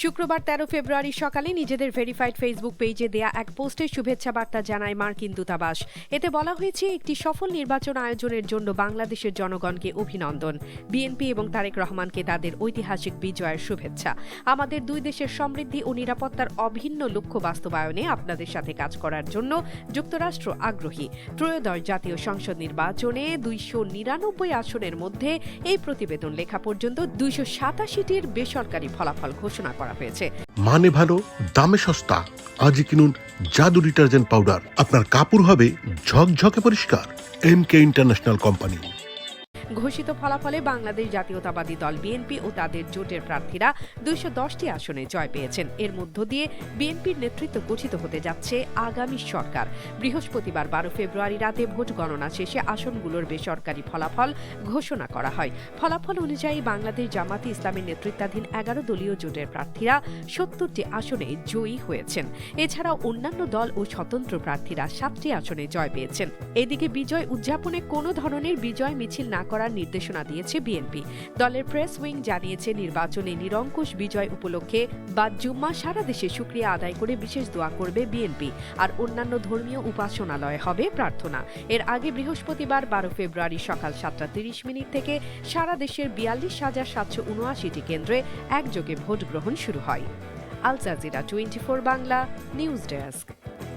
শুক্রবার তেরো ফেব্রুয়ারি সকালে নিজেদের ভেরিফাইড ফেসবুক পেজে দেয়া এক পোস্টে শুভেচ্ছা বার্তা জানায় মার্কিন দূতাবাস। এতে বলা হয়েছে, একটি সফল নির্বাচন আয়োজনের জন্য বাংলাদেশের জনগণকে অভিনন্দন। বিএনপি এবং তারেক রহমানকে তাদের ঐতিহাসিক বিজয়ের শুভেচ্ছা। আমাদের দুই দেশের সমৃদ্ধি ও নিরাপত্তার অভিন্ন লক্ষ্য বাস্তবায়নে আপনাদের সাথে কাজ করার জন্য যুক্তরাষ্ট্র আগ্রহী। ত্রয়োদশ জাতীয় সংসদ নির্বাচনে দুইশো নিরানব্বই আসনের মধ্যে এই প্রতিবেদন লেখা পর্যন্ত দুইশো সাতাশিটির বেসরকারি ফলাফল ঘোষণা করা হয়েছে। মানে ভালো, দামে সস্তা। আজই কিনুন জাদু ডিটারজেন্ট পাউডার। আপনার কাপড় হবে ঝকঝকে পরিষ্কার। এম কে ইন্টারন্যাশনাল কোম্পানি ঘোষিত ফলাফলে বাংলাদেশ জাতীয়তাবাদী দল বিএনপি ও তাদের জোটের প্রার্থীরা দুইশো দশটি আসনে জয় পেয়েছেন। এর মধ্য দিয়ে বিএনপির নেতৃত্ব গঠিত হতে যাচ্ছে আগামী সরকার। বৃহস্পতিবার বারো ফেব্রুয়ারি রাতে ভোট গণনা শেষে আসনগুলোর বেসরকারি ফলাফল ঘোষণা করা হয়। ফলাফল অনুযায়ী বাংলাদেশ জামাতি ইসলামের নেতৃত্বাধীন এগারো দলীয় জোটের প্রার্থীরা সত্তরটি আসনে জয়ী হয়েছেন। এছাড়াও অন্যান্য দল ও স্বতন্ত্র প্রার্থীরা সাতটি আসনে জয় পেয়েছেন। এদিকে বিজয় উদযাপনে কোনো ধরনের বিজয় মিছিল না করার নির্দেশনা দিয়েছে বিএনপি। দলের প্রেস উইং জানিয়েছে, নির্বাচনে নিরঙ্কুশ বিজয় উপলক্ষে বা জুম্মা সারা দেশে সুক্রিয়া আদায় করে বিশেষ দোয়া করবে বিএনপি। আর অন্যান্য ধর্মীয় উপাসনালয়ে হবে প্রার্থনা। এর আগে বৃহস্পতিবার বারো ফেব্রুয়ারি সকাল সাতটা তিরিশ মিনিট থেকে সারা দেশের বিয়াল্লিশ হাজার সাতশো উনআশিটি কেন্দ্রে একযোগে ভোট গ্রহণ শুরু হয়। আল টোয়েন্টি বাংলা, নিউজ ডেস্ক।